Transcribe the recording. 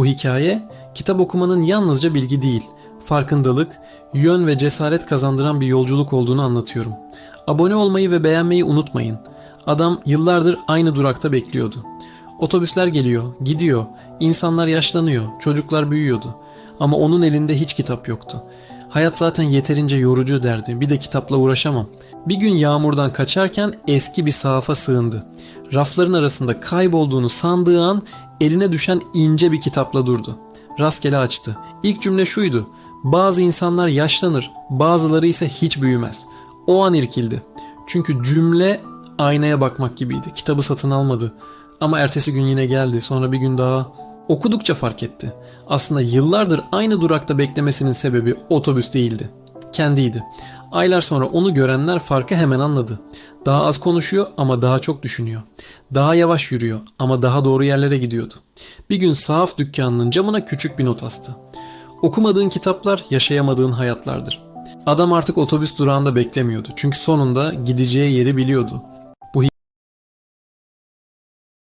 Bu hikaye kitap okumanın yalnızca bilgi değil, farkındalık, yön ve cesaret kazandıran bir yolculuk olduğunu anlatıyorum. Abone olmayı ve beğenmeyi unutmayın. Adam yıllardır aynı durakta bekliyordu. Otobüsler geliyor, gidiyor, insanlar yaşlanıyor, çocuklar büyüyordu. Ama onun elinde hiç kitap yoktu. Hayat zaten yeterince yorucu derdi. Bir de kitapla uğraşamam. Bir gün yağmurdan kaçarken eski bir sahafa sığındı. Rafların arasında kaybolduğunu sandığı an eline düşen ince bir kitapla durdu. Rastgele açtı. İlk cümle şuydu. Bazı insanlar yaşlanır, bazıları ise hiç büyümez. O an irkildi. Çünkü cümle aynaya bakmak gibiydi. Kitabı satın almadı. Ama ertesi gün yine geldi. Sonra bir gün daha okudukça fark etti. Aslında yıllardır aynı durakta beklemesinin sebebi otobüs değildi. Kendiydi. Aylar sonra onu görenler farkı hemen anladı. Daha az konuşuyor ama daha çok düşünüyor. Daha yavaş yürüyor ama daha doğru yerlere gidiyordu. Bir gün sahaf dükkanının camına küçük bir not astı. Okumadığın kitaplar yaşayamadığın hayatlardır. Adam artık otobüs durağında beklemiyordu. Çünkü sonunda gideceği yeri biliyordu.